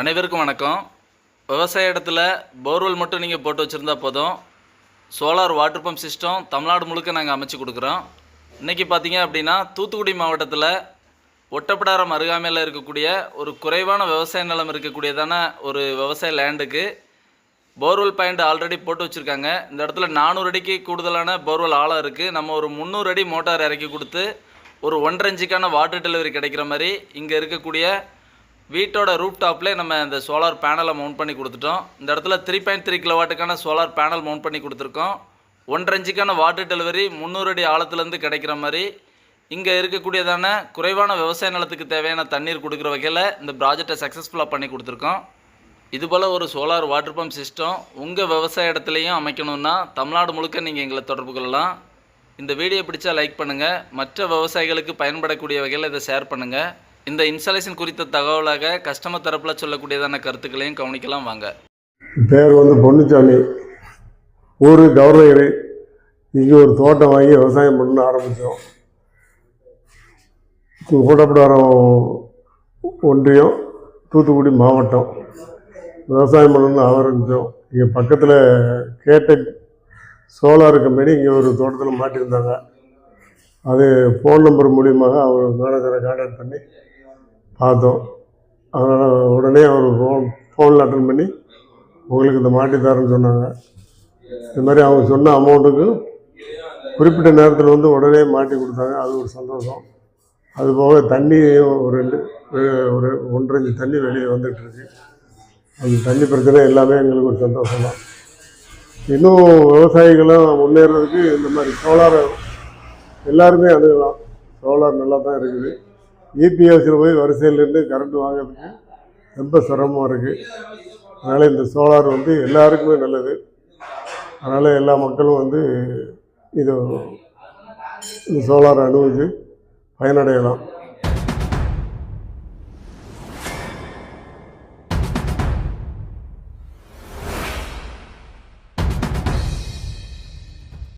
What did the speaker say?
அனைவருக்கும் வணக்கம். விவசாய இடத்துல போர்வெல் மட்டும் நீங்கள் போட்டு வச்சுருந்தா போதும். Solar water pump system Tamil Nadu முழுக்க நாங்கள் அமைச்சு கொடுக்குறோம். இன்றைக்கி பார்த்தீங்க அப்படின்னா தூத்துக்குடி மாவட்டத்தில் ஒட்டப்படாரம் அருகாமையில் இருக்கக்கூடிய ஒரு குறைவான விவசாய நிலம் இருக்கக்கூடியதான ஒரு விவசாய லேண்டுக்கு போர்வெல் பாயிண்ட் ஆல்ரெடி போட்டு வச்சுருக்காங்க. இந்த இடத்துல நானூறு அடிக்கு கூடுதலான போர்வெல் ஆழம் இருக்குது நம்ம ஒரு முந்நூறு அடி மோட்டார் இறக்கி கொடுத்து ஒரு ஒன்றரை இன்ச்சுக்கான வாட்டர் டெலிவரி கிடைக்கிற மாதிரி இங்கே இருக்கக்கூடிய வீட்டோட ரூப் டாப்லேயே நம்ம இந்த சோலார் பேனலை மவுண்ட் பண்ணி கொடுத்துட்டோம். இந்த இடத்துல த்ரீ பாயிண்ட் த்ரீ கிலோ வாட்டுக்கான சோலார் பேனல் மவுண்ட் பண்ணி கொடுத்துருக்கோம். ஒன்றரை இன்ச்சுக்கான வாட்டர் டெலிவரி முந்நூறு அடி ஆழத்துலேருந்து கிடைக்கிற மாதிரி. இங்கே இருக்கக்கூடியதான குறைவான விவசாய நிலத்துக்கு தேவையான தண்ணீர் கொடுக்குற வகையில் இந்த ப்ராஜெக்டை சக்ஸஸ்ஃபுல்லாக பண்ணி கொடுத்துருக்கோம். இதுபோல் ஒரு சோலார் வாட்டர் பம்ப் சிஸ்டம் உங்கள் விவசாய இடத்துலையும் அமைக்கணும்னா தமிழ்நாடு முழுக்க நீங்கள் எங்களை தொடர்பு கொள்ளலாம். இந்த வீடியோ பிடிச்சா லைக் பண்ணுங்கள் மற்ற விவசாயிகளுக்கு பயன்படக்கூடிய வகையில் இதை ஷேர் பண்ணுங்கள் இந்த இன்ஸ்டாலேஷன் குறித்த தகவலாக கஸ்டமர் தரப்பில் சொல்லக்கூடியதான கருத்துக்களையும் கவனிக்கலாம் வாங்க. பேர் வந்து பொன்னுச்சாமி. ஊர் கௌரகிரி இங்கே ஒரு தோட்டம் வாங்கி விவசாயம் பண்ண ஆரம்பித்தோம் கூட்டப்படாரம் ஒன்றியம் தூத்துக்குடி மாவட்டம். விவசாயம் பண்ணணும்னு ஆரம்பித்தோம் இங்கே பக்கத்தில் கேட்டக் சோலார் கம்பெனி இங்கே ஒரு தோட்டத்தில் மாட்டியிருந்தாங்க. அது ஃபோன் நம்பர் மூலியமாக அவர் மேனேஜரை கான்டாக்ட் பண்ணி பார்த்தோம். அதனால் உடனே அவர் ஃபோன் ஃபோனில் அட்டன் பண்ணி உங்களுக்கு இந்த மாட்டி தரேன்னு சொன்னாங்க. இது மாதிரி அவங்க சொன்ன அமௌண்ட்டுக்கு குறிப்பிட்ட நேரத்தில் வந்து உடனே மாட்டி கொடுத்தாங்க. அது ஒரு சந்தோஷம். அது போக தண்ணியும் ஒரு ரெண்டு ஒரு- ஒரு ஒன்றரை தண்ணி வெளியே வந்துகிட்ருக்கு அந்த தண்ணி பிரச்சனை எல்லாமே எங்களுக்கு ஒரு சந்தோஷம் தான். இன்னும் விவசாயிகளும் முன்னேறதுக்கு இந்த மாதிரி சோலார் எல்லாருமே அணுகலாம் சோலார் நல்லா தான் இருக்குது. இபிஎஸ்சில் போய் வரிசையில் நின்று கரண்ட் வாங்குறதுக்கு ரொம்ப சிரமமாக இருக்குது அதனால் இந்த சோலார் வந்து எல்லாருக்குமே நல்லது. அதனால் எல்லா மக்களும் வந்து இது இந்த சோலாரை அனுபவித்து பயனடையலாம்.